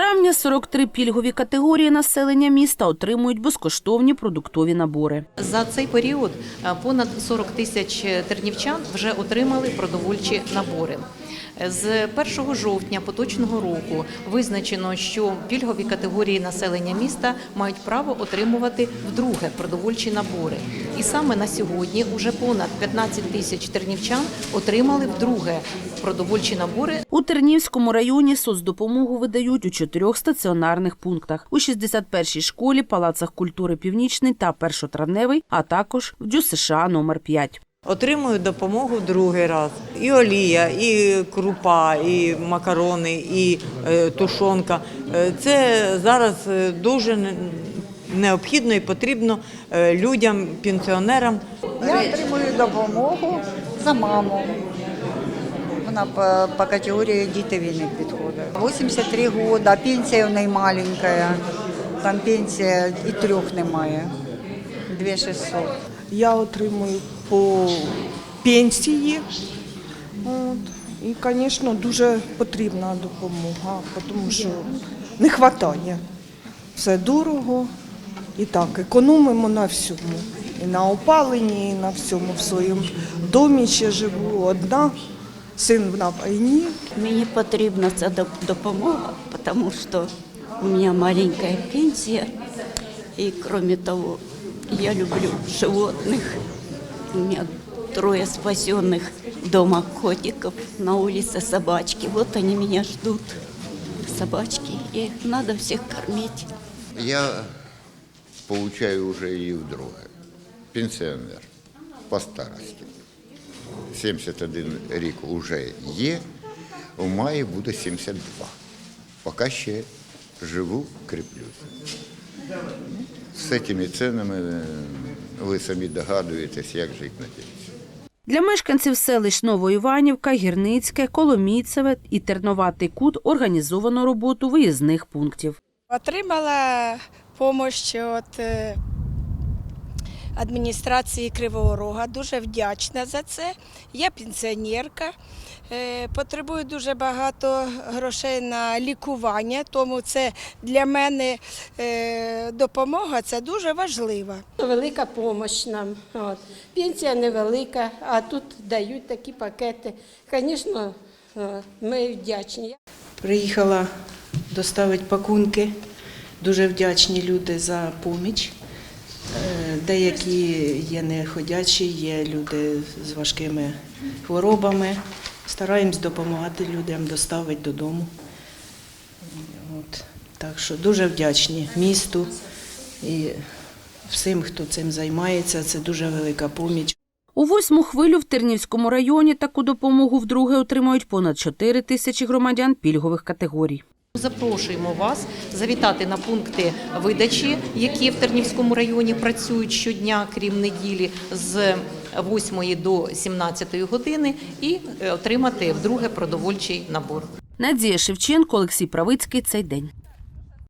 травня 43 пільгові категорії населення міста отримують безкоштовні продуктові набори. За цей період е, понад 40 тисяч тернівчан вже отримали продовольчі набори. З 1 жовтня поточного року визначено, що пільгові категорії населення міста мають право отримувати вдруге продовольчі набори. І саме на сьогодні вже понад 15 тисяч тернівчан отримали вдруге продовольчі набори У Тернівському районі соцдопомогу видають у чотирьох стаціонарних пунктах: у 61-й школі, палацах культури Північний та Першотравневий, а також в ДЮСШ номер 5. Отримую допомогу другий раз. І олія, і крупа, і макарони, і е, тушонка. Е, Це зараз е, дуже необхідно і потрібно людям, пенсіонерам. Я отримую допомогу за маму. Вона по, по категорії діти війни підходить. 83 роки, пенсія в неї маленька. Там пенсія і трьох немає. 2600. Я отримую по пенсії. От. І, звісно, дуже потрібна допомога, тому що не вистачає. Все дорого. І так, економимо на всьому. І на опаленні, і на всьому. В своєму домі ще живу одна, син на війні. Мені потрібна ця допомога, тому що у мене маленька пенсія. І кроме того, я люблю животных. У меня трое спасенных дома котиков, на улице собачки. Вот они меня ждут, собачки, и их надо всех кормить. Я получаю уже и вдруге. Пенсіонер по старості. 71 рік уже є, у маї буде 72. Поки ще живу, кріплюся. З цими цінами е, ви самі догадуєтесь, як жити на пенсії. Для мешканців селищ Новоіванівка, Гірницьке, Коломійцеве і Терноватий Кут організовано роботу виїзних пунктів. Отримала допомогу від е, адміністрації Кривого Рога. Дуже вдячна за це. Я пенсіонерка. е, Потребую дуже багато грошей на лікування, тому це для мене е, допомога це дуже важлива. Велика допомога нам. От. Пенсія невелика, а тут дають такі пакети. Звісно, е, ми вдячні. Приїхала доставити пакунки. Дуже вдячні люди за поміч. Е, Деякі є неходячі, є люди з важкими хворобами. Стараємось допомагати людям доставити додому. От. Так що дуже вдячні місту і всім, хто цим займається. Це дуже велика поміч. У восьму хвилю в Тернівському районі таку допомогу вдруге отримають понад 4 тисячі громадян пільгових категорій. Запрошуємо вас завітати на пункти видачі, які в Тернівському районі працюють щодня, крім неділі, з 8 до 17 години, і е, отримати вдруге продовольчий набор. Надія Шевченко, Олексій Правицький. Цей день.